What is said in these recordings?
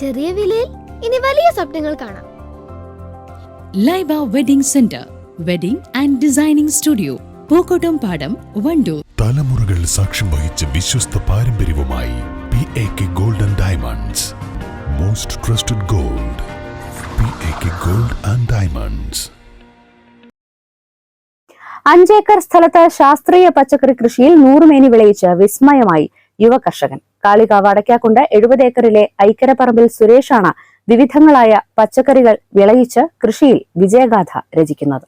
ചെറിയ വിലയിൽ ഇനി വലിയ സ്വപ്നങ്ങൾ കാണാം. Laiba wedding centre wedding and designing studio Pookkottam Padam Wandoor. തലമുറകൾ സാക്ഷ്യം വഹിച്ച വിശ്വസ്ത പാരമ്പര്യവുമായി P A K golden diamonds most trusted gold P A K gold and diamonds അഞ്ചേക്കർ സ്ഥലത്ത് ശാസ്ത്രീയ പച്ചക്കറി കൃഷിയിൽ നൂറുമേനി വിളയിച്ച് വിസ്മയമായി യുവ കർഷകൻ. കാളികാവ് അടയ്ക്കാക്കുണ്ട്. എഴുപത് ഏക്കറിലെ ഐക്കരപ്പറമ്പിൽ സുരേഷാണ് വിവിധങ്ങളായ പച്ചക്കറികൾ വിളയിച്ച് കൃഷിയിൽ വിജയഗാഥ രചിക്കുന്നത്.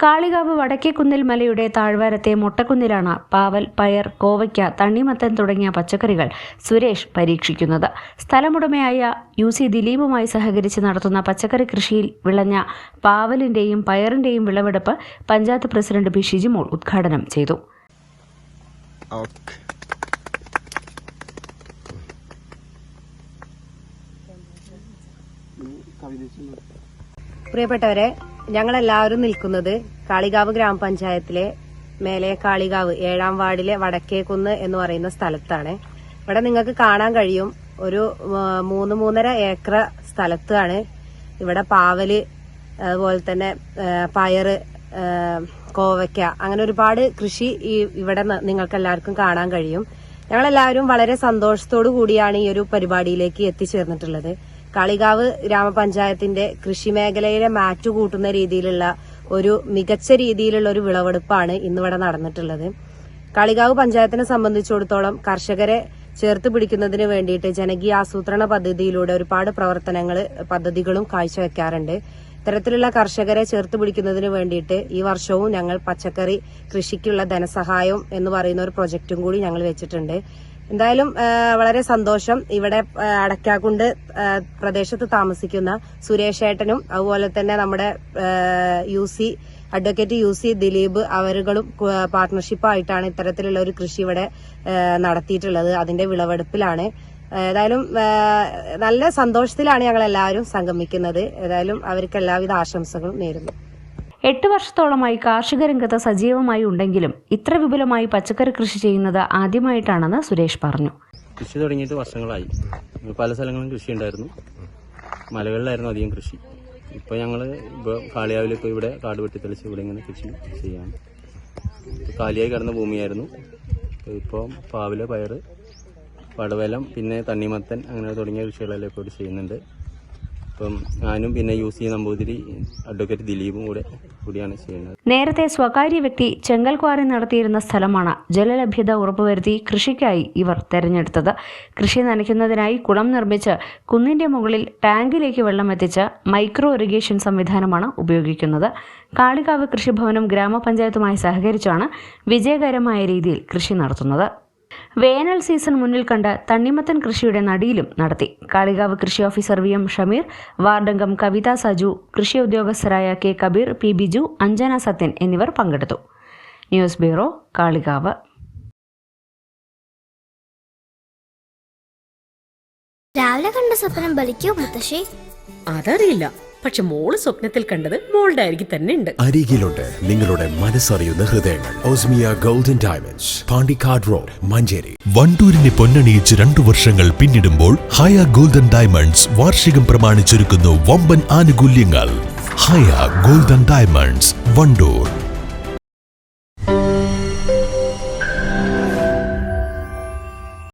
കാളികാവ് വടക്കേക്കുന്നിൽ മലയുടെ താഴ്വാരത്തെ മുട്ടക്കുന്നിലാണ് പാവൽ പയർ കോവയ്ക്ക തണ്ണിമത്തൻ തുടങ്ങിയ പച്ചക്കറികൾ സുരേഷ് പരീക്ഷിക്കുന്നത്. സ്ഥലമുടമയായ യു സി ദിലീപുമായി സഹകരിച്ച് നടത്തുന്ന പച്ചക്കറി കൃഷിയിൽ വിളഞ്ഞ പാവലിന്റെയും പയറിന്റെയും വിളവെടുപ്പ് പഞ്ചായത്ത് പ്രസിഡന്റ് ബി ഷിജിമോൾ ഉദ്ഘാടനം ചെയ്തു. ഓക്കെ പ്രിയപ്പെട്ടവരെ ഞങ്ങളെല്ലാവരും നിൽക്കുന്നത് കാളികാവ് ഗ്രാമപഞ്ചായത്തിലെ മേലെ കാളികാവ് ഏഴാം വാർഡിലെ വടക്കേക്കുന്ന് എന്ന് പറയുന്ന സ്ഥലത്താണ്. ഇവിടെ നിങ്ങൾക്ക് കാണാൻ കഴിയും ഒരു മൂന്ന് മൂന്നര ഏക്കർ സ്ഥലത്താണ് ഇവിടെ പാവൽ അതുപോലെ തന്നെ പയറ് കോവയ്ക്ക. അങ്ങനെ ഒരുപാട് കൃഷി ഈ ഇവിടെ നിങ്ങൾക്ക് എല്ലാവർക്കും കാണാൻ കഴിയും. ഞങ്ങളെല്ലാവരും വളരെ സന്തോഷത്തോടു കൂടിയാണ് ഈ ഒരു പരിപാടിയിലേക്ക് എത്തിച്ചേർന്നിട്ടുള്ളത്. കളികാവ് ഗ്രാമപഞ്ചായത്തിന്റെ കൃഷി മേഖലയിലെ മാറ്റു കൂട്ടുന്ന രീതിയിലുള്ള ഒരു മികച്ച രീതിയിലുള്ള ഒരു വിളവെടുപ്പാണ് ഇന്നിവിടെ നടന്നിട്ടുള്ളത്. കളികാവ് പഞ്ചായത്തിനെ സംബന്ധിച്ചിടത്തോളം കർഷകരെ ചേർത്ത് പിടിക്കുന്നതിന് വേണ്ടിയിട്ട് ജനകീയ ആസൂത്രണ പദ്ധതിയിലൂടെ ഒരുപാട് പ്രവർത്തനങ്ങൾ പദ്ധതികളും കാഴ്ചവെക്കാറുണ്ട്. ഇത്തരത്തിലുള്ള കർഷകരെ ചേർത്ത് പിടിക്കുന്നതിന് വേണ്ടിയിട്ട് ഈ വർഷവും ഞങ്ങൾ പച്ചക്കറി കൃഷിക്കുള്ള ധനസഹായം എന്ന് പറയുന്ന ഒരു പ്രൊജക്റ്റും കൂടി ഞങ്ങൾ വെച്ചിട്ടുണ്ട്. എന്തായാലും വളരെ സന്തോഷം. ഇവിടെ അടക്കാക്കുണ്ട് പ്രദേശത്ത് താമസിക്കുന്ന സുരേഷ് ഏട്ടനും അതുപോലെ തന്നെ നമ്മുടെ U C advocate U C Dileep അവരുകളും പാർട്ട്ണർഷിപ്പായിട്ടാണ് ഇത്തരത്തിലുള്ള ഒരു കൃഷി ഇവിടെ നടത്തിയിട്ടുള്ളത്. അതിന്റെ വിളവെടുപ്പിലാണ്. ഏതായാലും നല്ല സന്തോഷത്തിലാണ് ഞങ്ങൾ എല്ലാവരും സംഗമിക്കുന്നത്. ഏതായാലും അവർക്ക് എല്ലാവിധ ആശംസകളും നേരുന്നു. എട്ട് വർഷത്തോളമായി കാർഷിക രംഗത്ത് സജീവമായി ഉണ്ടെങ്കിലും ഇത്ര വിപുലമായി പച്ചക്കറി കൃഷി ചെയ്യുന്നത് ആദ്യമായിട്ടാണെന്ന് സുരേഷ് പറഞ്ഞു. കൃഷി തുടങ്ങിയിട്ട് വർഷങ്ങളായി. പല സ്ഥലങ്ങളിലും കൃഷി ഉണ്ടായിരുന്നു. മലകളിലായിരുന്നു അധികം കൃഷി. ഇപ്പോൾ ഞങ്ങൾ ഇപ്പോൾ കാളിയാവിൽ ഇവിടെ കാട് വെട്ടിത്തെളിച്ച് ഇവിടെ ഇങ്ങനെ കൃഷി ചെയ്യാണ് ഇപ്പോൾ കാലിയായി കിടന്ന ഭൂമിയായിരുന്നു. ഇപ്പോൾ പാവിലെ പയറ് പടവലം പിന്നെ തണ്ണിമത്തൻ അങ്ങനെ തുടങ്ങിയ കൃഷികളെല്ലാം ഇപ്പോൾ ചെയ്യുന്നുണ്ട്. അപ്പം ഞാനും പിന്നെ യൂസ് ചെയ്യുന്ന നമ്പൂതിരി അഡ്വക്കേറ്റ് ദിലീപും കൂടെ കൂടിയാണ് ചെയ്യുന്നത്. നേരത്തെ സ്വകാര്യ വ്യക്തി ചെങ്കൽ ക്വാറി നടത്തിയിരുന്ന സ്ഥലമാണ് ജലലഭ്യത ഉറപ്പുവരുത്തി കൃഷിക്കായി ഇവർ തെരഞ്ഞെടുത്തത്. കൃഷി നനയ്ക്കുന്നതിനായി കുളം നിർമ്മിച്ച് കുന്നിന്റെ മുകളിൽ ടാങ്കിലേക്ക് വെള്ളം എത്തിച്ച് മൈക്രോ ഇറിഗേഷൻ സംവിധാനമാണ് ഉപയോഗിക്കുന്നത്. കാളികാവ് കൃഷിഭവനും ഗ്രാമപഞ്ചായത്തുമായി സഹകരിച്ചാണ് വിജയകരമായ രീതിയിൽ കൃഷി നടത്തുന്നത്. വേനൽ സീസൺ മുന്നിൽ കണ്ട് തണ്ണിമത്തൻ കൃഷിയുടെ നടിയിലും നടത്തി. കാളികാവ് കൃഷി ഓഫീസർ വി എം ഷമീർ വാർഡംഗം കവിത സജു കൃഷി ഉദ്യോഗസ്ഥരായ കെ കബീർ പി ബിജു അഞ്ജന സത്യൻ എന്നിവർ പങ്കെടുത്തു. News bureau Kalikavu. രാവിലെ കണ്ട സ്വപ്നം ബലിക്കോ മുത്തശ്ശി? അതറിയില്ല. പക്ഷെ മോൾ സ്വപ്നത്തിൽ കണ്ടത് മോളുടെ അരികിൽ തന്നെ ഉണ്ട്. അരികിലുണ്ട് നിങ്ങളുടെ മനസ്സറിയുന്ന ഹൃദയങ്ങൾ. Osmia golden diamonds Pandikkad road Manjeri. വണ്ടൂരിനെ പൊന്നണിയിച്ച് രണ്ടു വർഷങ്ങൾ പിന്നിടുമ്പോൾ ഹയ ഗോൾഡൻ ഡയമണ്ട്സ് വാർഷികം പ്രമാണിച്ചൊരുക്കുന്നു വമ്പൻ ആനുകൂല്യങ്ങൾ. Haya golden diamonds Wandoor.